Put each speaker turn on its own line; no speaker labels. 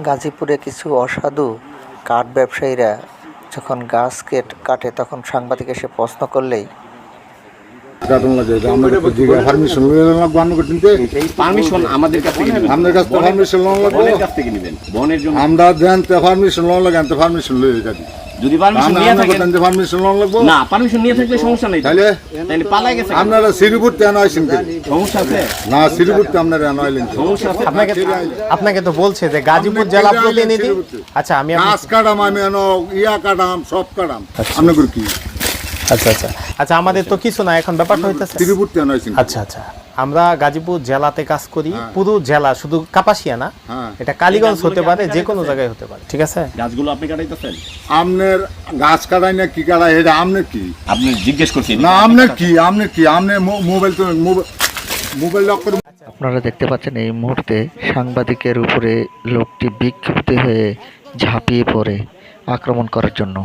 গাজীপুরে কিছু অসাধু কাঠ ব্যবসায়ীরা যখন গাছ কেট কাটে তখন সাংবাদিক এসে প্রশ্ন করলেই
কাটন লাগে যে আমরা জিগা পারমিশন লইলে লাগবো আন্ন করতে
পারমিশন আমাদের কাছ থেকে নেবেন।
কাছ থেকে পারমিশন লোন লাগবো।
কাছ থেকে নেবেন। বনের জন্য।
আমরা দেন তে পারমিশন লোন লাগে আনতে পারমিশন লই যাবি
যদি পারমিশন নিয়ে থাকেন
করতে পারমিশন লোন লাগবো?
না পারমিশন নিয়ে থাকলে সমস্যা নেই।
তাহলে
তাহলে পালাই গেছে।
আপনারা শ্রীপুর তেন আইসেন
সমস্যা আছে?
না শ্রীপুর তে আপনারা এন
সমস্যা আছে।
আপনাকে আপনাকে তো বলছে যে গাজীপুর জেলা প্রতিনিধি। আচ্ছা আমি
গাছ কাটাম আমি ইয়া কাটাম সব কাটাম। আপনাদের কি?
আচ্ছা আচ্ছা। আচ্ছা আমাদের তো কিছু না এখন ব্যাপারটা হইতেছে। আচ্ছা আচ্ছা। আমরা গাজীপুর জেলাতে কাজ করি পুরো জেলা শুধু কাপাসিয়া না
হ্যাঁ।
এটা কালীগঞ্জ হতে পারে যে কোনো জায়গায় হতে পারে ঠিক আছে?
গাছগুলো আপনি কাটাইতেছেন?
আমনের গাছ কাটাই না কি কাটাই এটা আমনের কি?
আপনি জিজ্ঞেস করছি
না আমনের কি আমনের কি আমনে মোবাইল তো মোবাইল মোবাইল লক করে
আপনারা দেখতে পাচ্ছেন এই মুহূর্তে সাংবাদিকের উপরে লোকটি বিক্ষিপ্ত হয়ে ঝাঁপিয়ে পড়ে আক্রমণ করার জন্য।